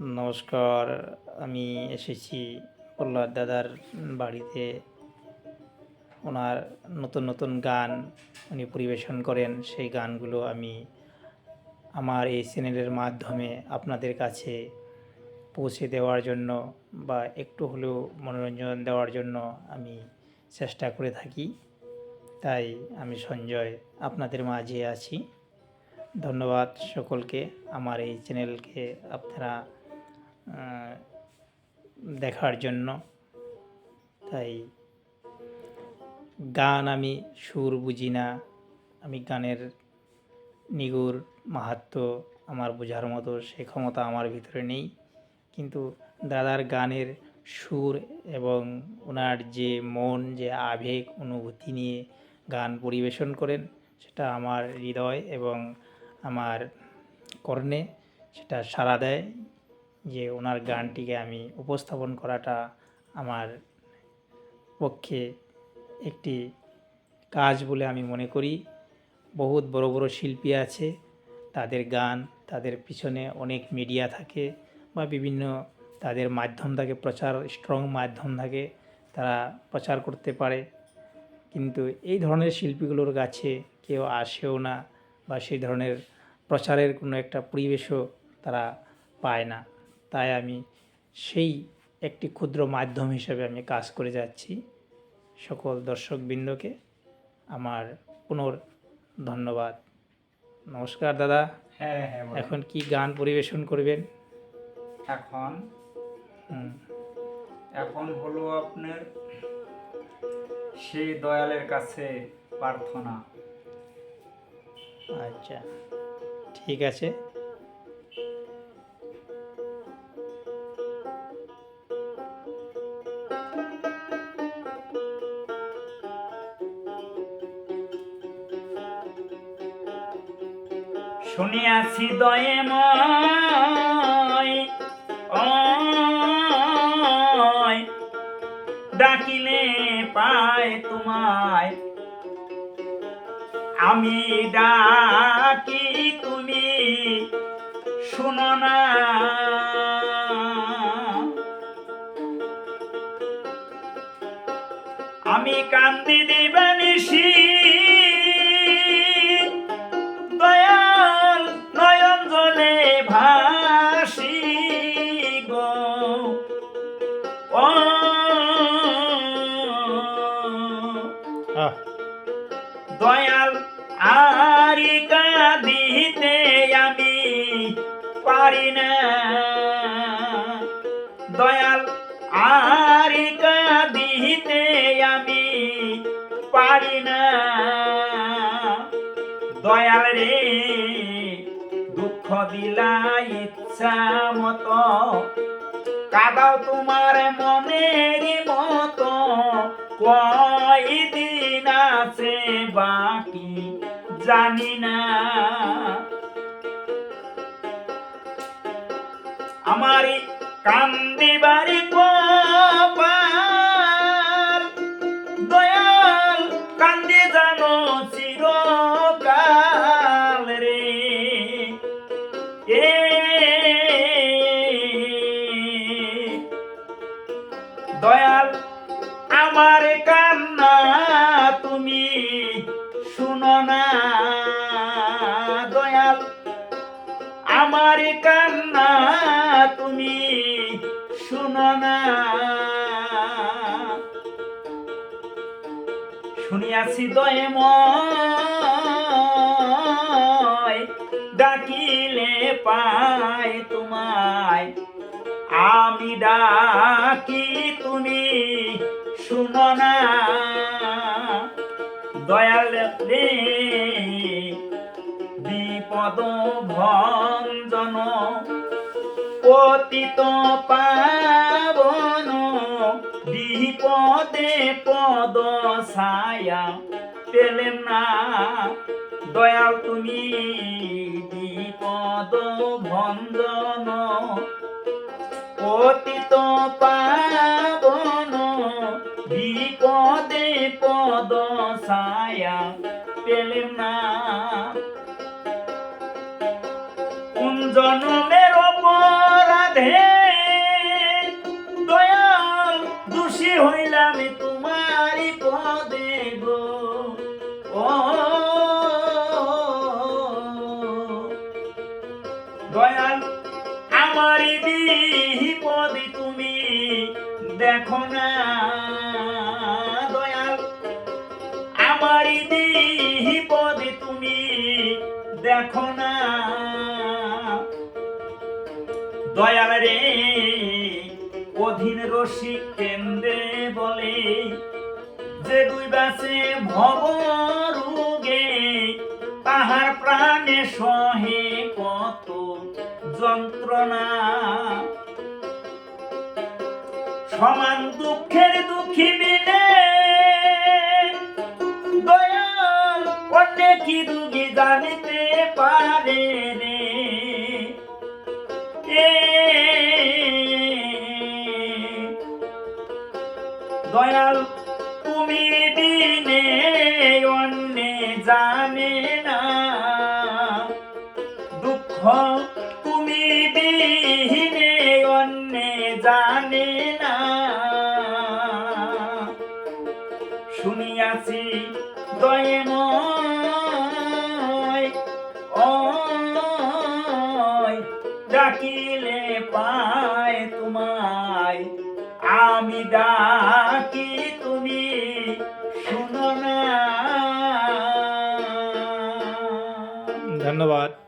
নমস্কার, আমি এসেছি প্রহ্লাদ দাদার বাড়িতে। ওনার নতুন নতুন গান উনি পরিবেশন করেন। সেই গানগুলো আমি আমার এই চ্যানেলের মাধ্যমে আপনাদের কাছে পৌঁছে দেওয়ার জন্য বা একটু হলেও মনোরঞ্জন দেওয়ার জন্য আমি চেষ্টা করে থাকি। তাই আমি সঞ্জয় আপনাদের মাঝে আছি। ধন্যবাদ সকলকে। আমার এই চ্যানেলকে আপনারা দেখার জন্য। তাই গান আমি সুর বুঝি না। আমি গানের নিগুর, মাহাত্ম আমার বোঝার মতো সে ক্ষমতা আমার ভিতরে নেই। কিন্তু দাদার গানের সুর এবং ওনার যে মন, যে আবেগ, অনুভূতি নিয়ে গান পরিবেশন করেন, সেটা আমার হৃদয় এবং আমার কর্ণে, সেটা সাড়া দেয়। যে ওনার গানটিকে আমি উপস্থাপন করাটা আমার পক্ষে একটি কাজ বলে আমি মনে করি। বহুত বড় বড় শিল্পী আছে, তাদের গান, তাদের পিছনে অনেক মিডিয়া থাকে বা বিভিন্ন তাদের মাধ্যম থাকে, প্রচার, স্ট্রং মাধ্যম থাকে, তারা প্রচার করতে পারে। কিন্তু এই ধরনের শিল্পীগুলোর কাছে কেউ আসেও না বা সেই ধরনের প্রচারের কোনো একটা পরিবেশও তারা পায় না। তাই আমি সেই একটি ক্ষুদ্র মাধ্যম হিসেবে আমি কাজ করে যাচ্ছি। সকল দর্শকবৃন্দকে আমার পুনর ধন্যবাদ। নমস্কার দাদা। হ্যাঁ হ্যাঁ এখন কি গান পরিবেশন করবেন? এখন? এখন হলো আপনার সেই দয়ালের কাছে প্রার্থনা। আচ্ছা ঠিক আছে। শুনিয়াছি দয়ে ডাকিলে পায় তোমায়। আমি ডাকি তুমি শুনো না। আমি কান্দি দিবানিসি পারি না। দয়াল আরি কাঁদিতে আমি পারি না। দয়াল রে, দুঃখ দিলা ইচ্ছা মতো। কাদাও তোমার মনের মতো। কয়দিন আছে বাকি জানি না। আমার কান্দিবার কপাল। দয়াল, কান্দি জানো চিরকাল রে। এ দয়াল, আমার কান্না তুমি শুনো না। দয়াল, আমার কান্না তুমি শুনো না। শুনিয়াছি দয়ে ডাকিলে পাই তোমায়। আমি ডাকি তুমি শুনো না। দয়াল রে, বিপদ ভঞ্জন পতিত পাবন, বিপদে পদ ছায়া পেলেন না। দয়াল তুমি বিপদ ভঞ্জন। পতিত পাবন, বিপদে পদ ছায়া পেলেন না। কোন জনমের অপরাধ হে, দয়াল, দোষী হইলাম তোমারই পদে গো। ও, দয়াল, আমারই বিপদে তুমি দেখো না। দয়াল তুমি দেখো না। দয়াল রে অধীন রসিক কেন্দ্রে বলে, যে দুই বাসে ভব রোগে তাহার প্রাণে সহে কত যন্ত্রণা। সমান দুঃখের দুঃখী মিলে, দয়াল অন্য কি দুঃখী জানিতে পারে? না। দুঃখ তুমি বিহীনে অন্যে জানে না। শুনিয়াছি দয়ময় শুনো না ধন্যবাদ